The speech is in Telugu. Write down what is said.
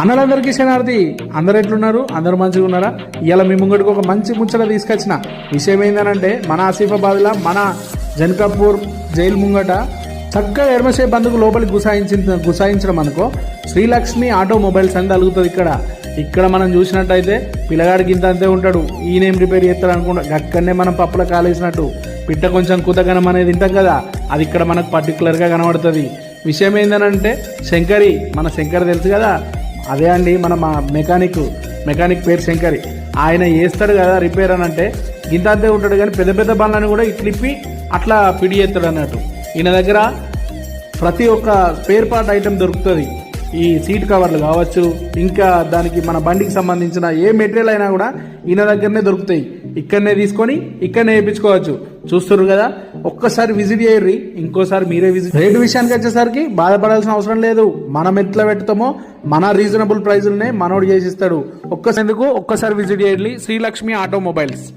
అన్నలందరికీ శనార్థి అందరు ఎట్లున్నారు? అందరు మంచిగా ఉన్నారా? ఇలా మీ ముంగడికి ఒక మంచి ముచ్చట తీసుకొచ్చిన. విషయం ఏంటంటే మన ఆసిఫాబాద్లో మన జనకాపూర్ జైలు ముంగట చక్కగా ఎడమసేపు బందుకు లోపలికి గుసాయించిన గుసాయించడం అనుకో. శ్రీలక్ష్మి ఆటోమొబైల్స్ అని తగులుతుంది ఇక్కడ. ఇక్కడ మనం చూసినట్టయితే పిల్లగాడికి ఇంత అంతే ఉంటాడు. ఈయనేం రిపేర్ చేస్తాడు అనుకుంటా. అక్కడనే మనం పప్పుల కాలేసినట్టు. పిట్ట కొంచెం కుతగనం అనేది తింటాం కదా. అది ఇక్కడ మనకు పర్టికులర్గా కనబడుతుంది. విషయం ఏంటంటే శంకరి మన శంకర్ తెలుసు కదా. అదే అండి మన మా మెకానిక్ మెకానిక్ పేరు శంకరి. ఆయన వేస్తాడు కదా రిపేర్ అని అంటే గింత అంతే ఉంటాడు కానీ పెద్ద పెద్ద బండ్లను కూడా ఇట్లిప్పి అట్లా పిడి చేస్తాడు అన్నట్టు. ఈయన దగ్గర ప్రతి ఒక్క స్పేర్ పార్ట్ ఐటెం దొరుకుతుంది. ఈ సీట్ కవర్లు కావచ్చు ఇంకా దానికి మన బండికి సంబంధించిన ఏ మెటీరియల్ అయినా కూడా ఈయన దగ్గరనే దొరుకుతాయి. ఇక్కడనే తీసుకొని ఇక్కడనే వేయించుకోవచ్చు. చూస్తున్నారు కదా? ఒక్కసారి విజిట్ చేయర్రి ఇంకోసారి మీరే విజిట్ రేటు విషయానికి వచ్చేసరికి బాధపడాల్సిన అవసరం లేదు. మనం ఎట్లా పెడతామో మన రీజనబుల్ ప్రైజులనే మనోడు చేసిస్తాడు ఒక్కసారి ఒక్కసారి విజిట్ చేయండి. శ్రీలక్ష్మి ఆటోమొబైల్స్.